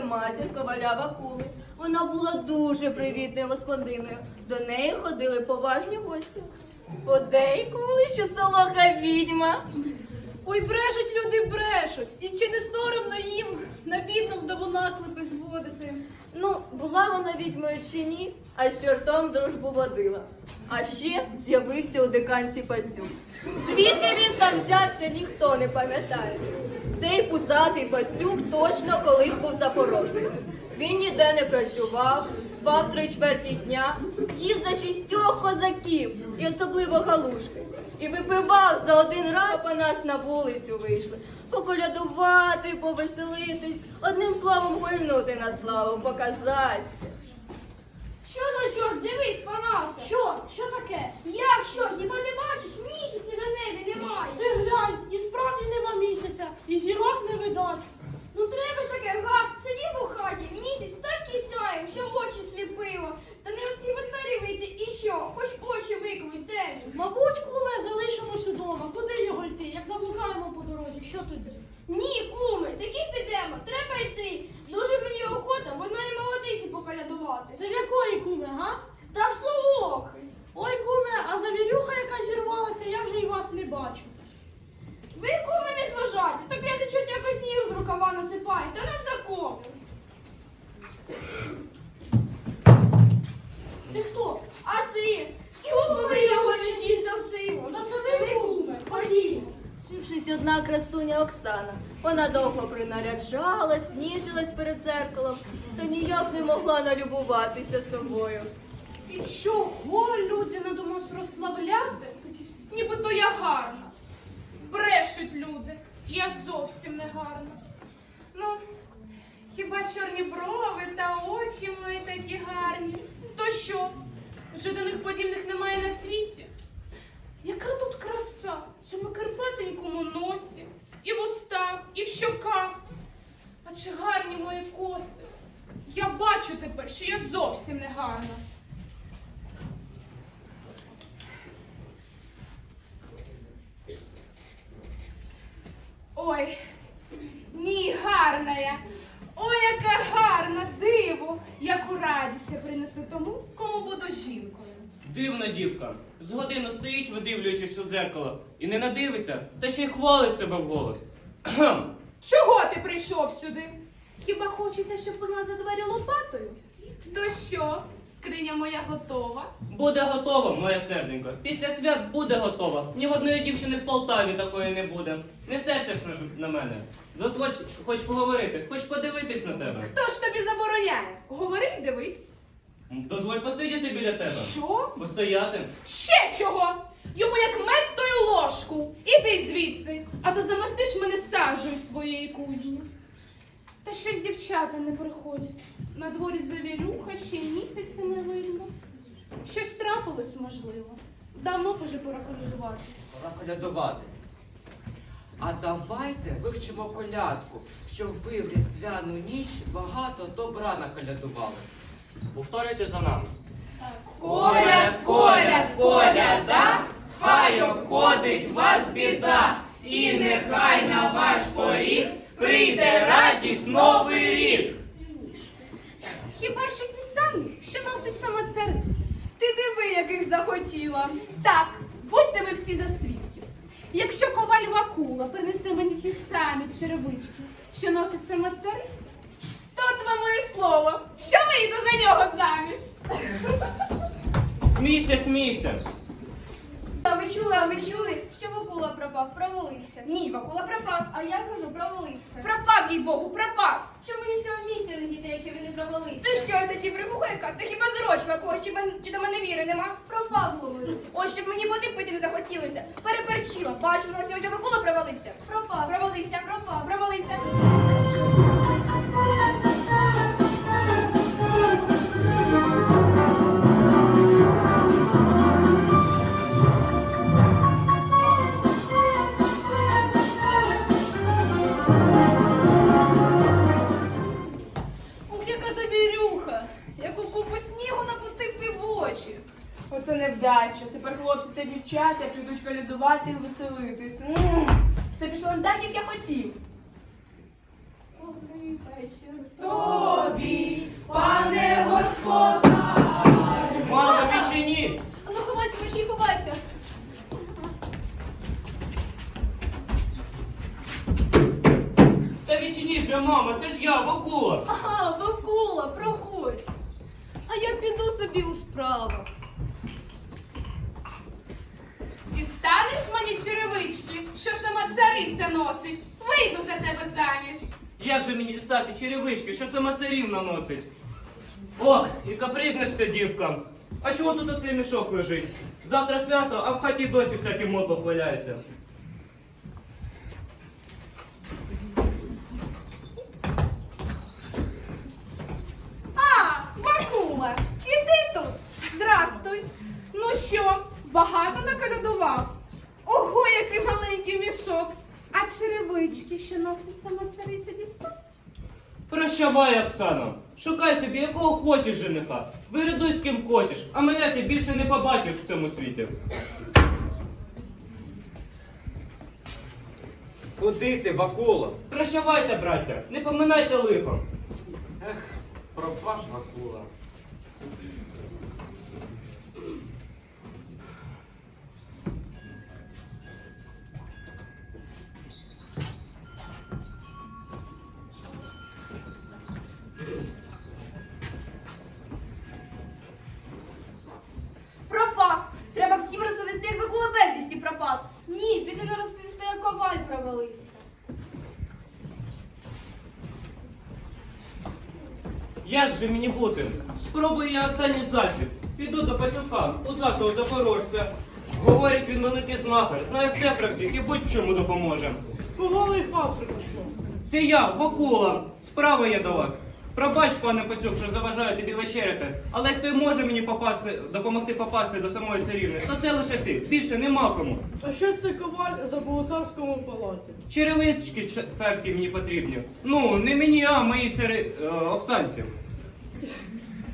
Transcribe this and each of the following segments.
матір коваля Вакули. Вона була дуже привітною господиною. До неї ходили поважні гості. Подейкували, що солоха відьма. Ой, брешуть люди, брешуть. І чи не соромно їм на бідну вдову наклепи зводити? Ну, була вона відьмою чи ні, а з чортом дружбу водила. А ще з'явився у диканці пацюк. Звідки він там взявся, ніхто не пам'ятає. Цей пузатий пацюк точно колись був запорожцем. Він ніде не працював, спав три чверті дня, їв за шістьох козаків і особливо галушки. І випивав за один раз, а нас на вулицю вийшли. Поколядувати, повеселитись, одним словом гульнути на славу, показать. Що за чорт? Дивись, Панасе! Що? Що таке? Як що? Хіба не бачиш? Місяця на небі немає. Ти глянь, і справді нема місяця, і зірок не видать. Ну треба ж таке, га, сидів у хаті, місяць так і сяєм, що очі сліпило. Та не встиг у двері вийти і що? Хоч очі виклик, де ж? Мабуть, куме, залишимось удома. Куди його йти? Як заблукаємо по дорозі, що тоді? Ні, куми, таки підемо, треба йти. Дуже мені охота, воно і молодиці. Це в якої куме, га? Та в солохи. Ой, куме, а завірюха, яка зірвалася, я вже і вас не бачу. Ви куми не зважайте, то п'яти чортяка снігу з рукава насипає, та не закон. Ти хто? А ти? Куми його не чисто сиву. Та це ви, куме. Ходімо. Вчившись одна красуня Оксана. Вона довго принаряджалась, ніжилась перед зеркалом, та ніяк не могла налюбуватися собою. І чого люди надумали розславляти? Нібито я гарна. Брешуть люди. Я зовсім не гарна. Ну, хіба чорні брови та очі мої такі гарні? То що? Вже до них подібних немає на світі. Яка тут краса цьому карпатенькому носі, і в устах, і в щоках. А чи гарні мої коси? Я бачу тепер, що я зовсім не гарна. Ой, ні, гарна я. Ой, яка гарна, диво! Яку радість я принесу тому, кому буду жінкою. Дивна дівка. З годину стоїть, видивлюючись у дзеркало, і не надивиться, та ще й хвалить себе вголос. Кхм. Чого ти прийшов сюди? Хіба хочеться, щоб вона за двері лопатою? То що, скриня моя готова? Буде готова, моя серденько. Після свят буде готова. Ні в одної дівчини в Полтаві такої не буде. Не серця ж на- мене. Дозволь хоч поговорити, хоч подивитись на тебе. Хто ж тобі забороняє? Говори, й дивись. Дозволь посидіти біля тебе. Що? Постояти. Ще чого? Йому як мед, то й ложку. Іди звідси, а то замостиш мене сажею своєї кузні. Та щось дівчата не приходять. На дворі завірюха ще й місяця не видно. Щось трапилось, можливо. Давно б уже пора колядувати. Пора колядувати. А давайте вивчимо колядку, щоб ви в різдвяну ніч багато добра наколядували. Повторюйте за нами. Коляд, коляд, коляда, хай обходить вас біда, і нехай на ваш поріг радість новий рік. Хіба що ті самі, що носить сама цариця? Ти диви, яких захотіла. Так, будьте ви всі за свідків. Якщо коваль Вакула принесе мені ті самі черевички, що носить сама цариця, то от вам моє слово, що вийду за нього заміж. Смійся, смійся. А ви чули, а ви чули, пропав, провалився? Ні, Вакула пропав, а я кажу, провалився. Пропав, їй Богу, пропав! Що мені з цього місця летіти, якщо він не провалився? Ти що, тоді брехуха яка? Ти хіба зорочка? когось, чи, мен- чи до мене віри нема? Пропав, говорю. Ось, щоб мені води пити не захотілося. Переперчила, бачу, що Вакула провалився. Пропав. Провалився, пропав, провалився. передача. Тепер хлопці та дівчата підуть колядувати і веселитись. М -м -м. Все пішло не так, як я хотів. Тобі, пане господар! Мама, відчині! Ну, ховайся, ключі, ховайся! Та відчиніть вже, мама, це ж я, Вакула! Ага, Вакула, проходь! А я піду собі у справах. Черевички, що сама цариця носить. Вийду за тебе заміж. Як же мені дістати черевички, що сама царівна носить? Ох, і капризна ж ця дівка. А чого тут оцей мішок лежить? Завтра свято, а в хаті досі всякий мотлох валяється. А, Вакула, іди тут. Здрастуй. Ну що, багато наколядував? Маленький мішок. А черевички, що носить сама цариця дістав? Прощавай, Оксано. Шукай собі якого хочеш жениха. Вирядуй з ким хочеш, а мене ти більше не побачиш в цьому світі. Куди ти, Вакуло? Прощавайте, браття, не поминайте лихо. Ех, пропаш Вакула. Пропав. Треба всім розповісти, як Вакула безвісті пропав. Ні, піди не розповісти, як коваль провалився. Як же мені бути? Спробую я останній засіб. Піду до пацюка, у запорожця. Говорить, він великий знахар, знає все про всіх і будь-в чому допоможе. Поголий паприка що? Це я, Вакула. Справа є до вас. Пробач, пане пацюк, що заважаю тобі вечеряти, але хто й може мені попасти, допомогти попасти до самої царівни, то це лише ти. Більше нема кому. А що це коваль забув у царському палаці? Черевички царські мені потрібні. Ну, не мені, а моїй цари... е, Оксанці.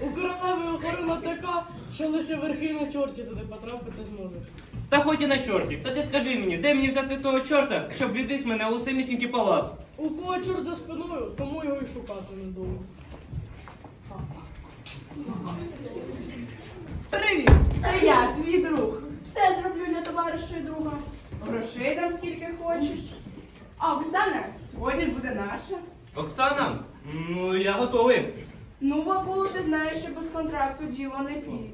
У королеви охорона така, що лише верхи на чорті туди потрапити зможеш. Та хоч і на чорті. Та ти скажи мені, де мені взяти того чорта, щоб відвіз мене у самісінький палац? У кого чорт за спиною, тому його і шукати не думаю. Привіт, це я, твій друг. Все зроблю для товариша і друга. Грошей дам скільки хочеш. А Оксана сьогодні буде наша. Оксана? Ну, я готовий. Ну, Вакулу, ти знаєш, що без контракту діло не піде.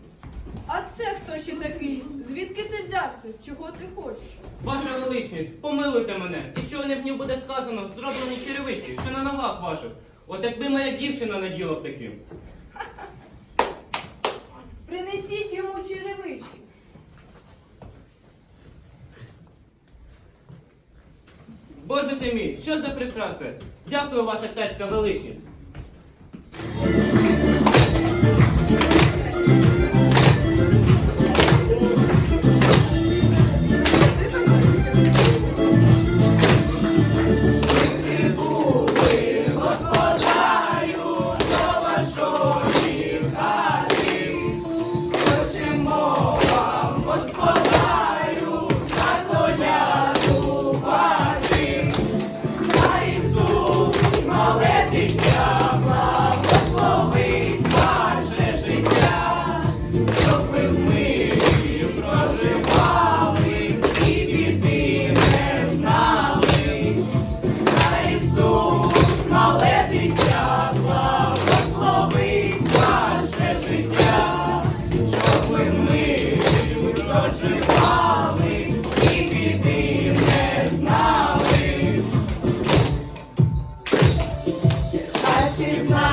А це хто ще такий? Звідки ти взявся? Чого ти хочеш? Ваша величність, помилуйте мене. І що не в ній буде сказано, зроблені черевички, що на ногах ваших. От якби моя дівчина наділа б таким. Принесіть йому черевички. Боже ти мій, що за прикраси? Дякую, ваша царська величність. she's not.